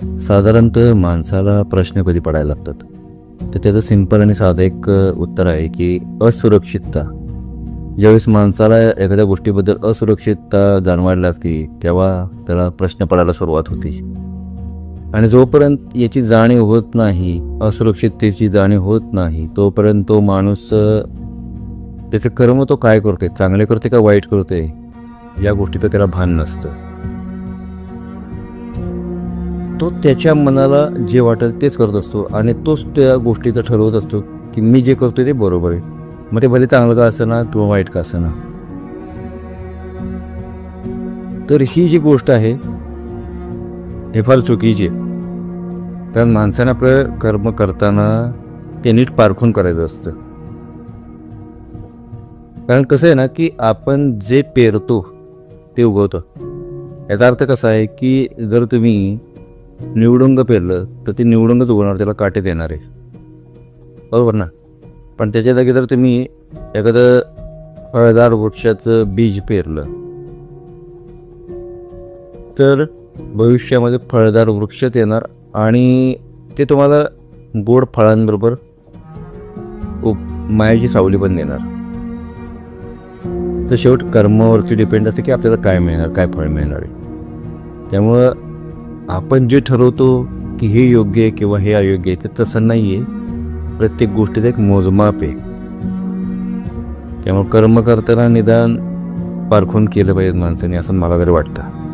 साधारणतः माणसाला प्रश्न कधी पडायला लागतात? तर त्याचं सिंपल आणि साधं एक उत्तर आहे की असुरक्षितता. ज्यावेळेस माणसाला एखाद्या गोष्टीबद्दल असुरक्षितता जाणवायला लागते तेव्हा त्याला प्रश्न पडायला सुरुवात होते. आणि जोपर्यंत याची जाणीव होत नाही असुरक्षिततेची जाणीव होत नाही तोपर्यंत तो माणूस त्याचं कर्म तो काय करतोय? चांगले करते का वाईट करतोय? या गोष्टीचं त्याला भान नसतं. तो त्याच्या मनाला जे वाटेल तेच करत असतो आणि तोच त्या गोष्टीचं ठरवत असतो की मी जे करतो ते बरोबर आहे. मग ते भले चांगलं का असं ना किंवा वाईट का असं ना तर ही जी गोष्ट आहे हे फार चुकीची आहे. कारण माणसानं आपलं कर्म करताना ते नीट पारखून करायचं असतं. कारण कसं आहे ना की आपण जे पेरतो ते उगवतं. याचा अर्थ कसा आहे की जर तुम्ही निवडुंग पेरलं तर ते निवडुंगच उगवणार त्याला काटे देणार आहे. बरोबर ना? पण त्याच्या जागी जर तुम्ही एखादं फळदार वृक्षाचं बीज पेरलं तर भविष्यामध्ये फळदार वृक्षच येणार आणि ते तुम्हाला गोड फळांबरोबर उप- मायाची सावली पण देणार. तर शेवट कर्मावरती डिपेंड असते की आपल्याला काय मिळणार काय फळ मिळणार आहे. त्यामुळं आपण जे ठरवतो की हे योग्य आहे किंवा हे अयोग्य आहे ते तसं नाही आहे प्रत्येक गोष्टीचं एक मोजमाप आहे. त्यामुळे कर्म करताना निदान पारखून केलं पाहिजे माणसाने असं मला तरी वाटतं.